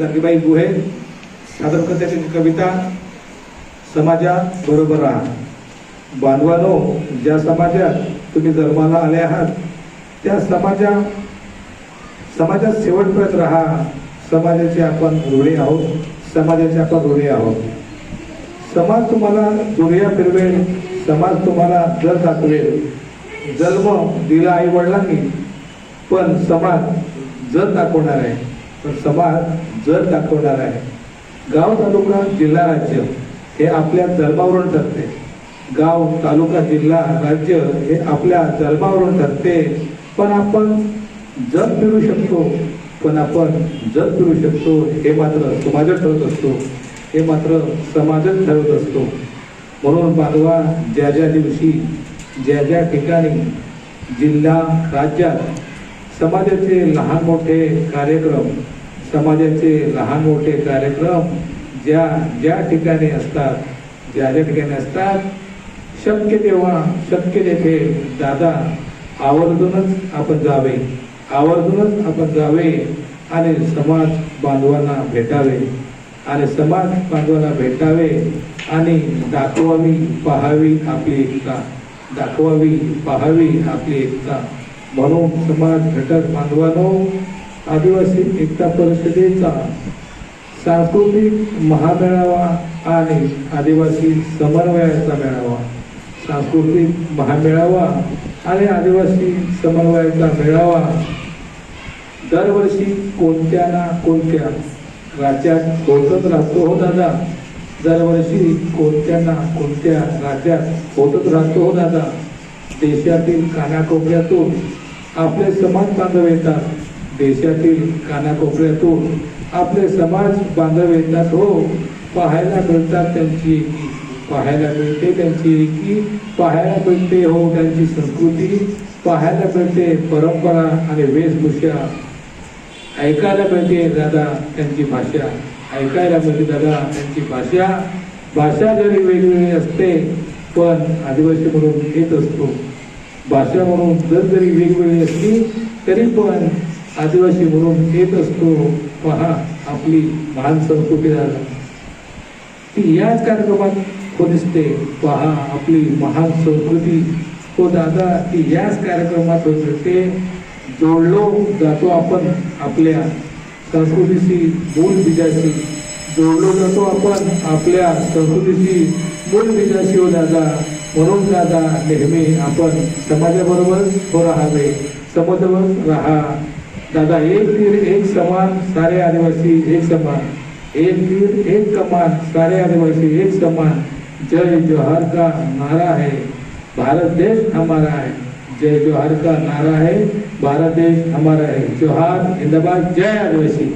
गांधीबाई गुहे सादर करते त्यांची कविता समाजात बरोबर राहा. बांधवानो ज्या समाजात तुम्ही जन्माला आले आहात त्या समाजा समाजात शेवटपर्यंत राहा. समाजाचे आपण ऋणी आहोत. समाजाचे आपण ऋणी आहोत. समाज तुम्हाला दुनिया फिरवेल. समाज तुम्हाला जल दाखवेल. जन्म दिला आई वडिलांनी पण समाज जल दाखवणार आहे. पण समाज जर दाखवणार आहे. गाव तालुका जिल्हा राज्य हे आपल्या जन्मावरून ठरते. गाव तालुका जिल्हा राज्य हे आपल्या जन्मावरून ठरते. पण आपण जग फिरू शकतो. पण आपण जग फिरू शकतो हे मात्र समाजच ठरत असतो. हे मात्र समाजच ठरवत असतो. म्हणून बांधवा ज्या ज्या दिवशी ज्या ज्या ठिकाणी जिल्हा राज्यात समाजाचे लहान मोठे कार्यक्रम समाजाचे लहान मोठे कार्यक्रम ज्या ज्या ठिकाणी असतात ज्या ज्या ठिकाणी असतात शक्य तेव्हा शक्य तेथे दादा आवर्जूनच आपण जावे आवर्जूनच आपण जावे आणि समाज बांधवांना भेटावे आणि समाज बांधवांना भेटावे आणि दाखवावी पाहावी आपली एकता दाखवावी पाहावी आपली एकता. म्हणून समाज घटक बांधवानो आदिवासी एकता परिषदेचा सांस्कृतिक महामेळावा आणि आदिवासी समन्वयाचा मेळावा सांस्कृतिक महामेळावा आणि आदिवासी समन्वयाचा मेळावा दरवर्षी कोणत्या ना कोणत्या राज्यात होतच राहतो हो दादा? दरवर्षी कोणत्या ना कोणत्या राज्यात होतच राहतो हो दादा? देशातील कानाकोपऱ्यातून आपले समाज बांधव येतात. देशातील कानाकोपऱ्यातून आपले समाज बांधव येतात हो. पाहायला मिळतात त्यांची एकी. पाहायला मिळते त्यांची एकी. पाहायला मिळते हो त्यांची संस्कृती. पाहायला मिळते परंपरा आणि वेशभूषा. ऐकायला मिळते दादा त्यांची भाषा. ऐकायला मिळते दादा त्यांची भाषा. भाषा जरी वेगवेगळी असते पण आदिवासी म्हणून येत असतो. भाषा म्हणून जर जरी वेगवेगळी असली तरी पण आदिवासी म्हणून येत असतो पहा आपली महान संस्कृती झाला. ती याच कार्यक्रमात हो दिसते पहा आपली महान संस्कृती तो हो दादा ती याच कार्यक्रमात होते. जोडलो जातो आपण आपल्या संस्कृतीशी मूळ बीजाशी. जोडलो जातो आपण आपल्या संस्कृतीशी मूल बीजाशी. हो दादा म्हणून दादा नेहमी आपण समाजाबरोबर हो राहावे. समाजावर राहा. दादा एक तीर एक समान सारे आदिवासी एक समान. एक तीर एक कमान सारे आदिवासी एक समान. जय जोहार का नारा है भारत देश हमारा है. जय जोहार का नारा है भारत देश हमारा है. जोहार अहमदाबाद जय आदिवासी.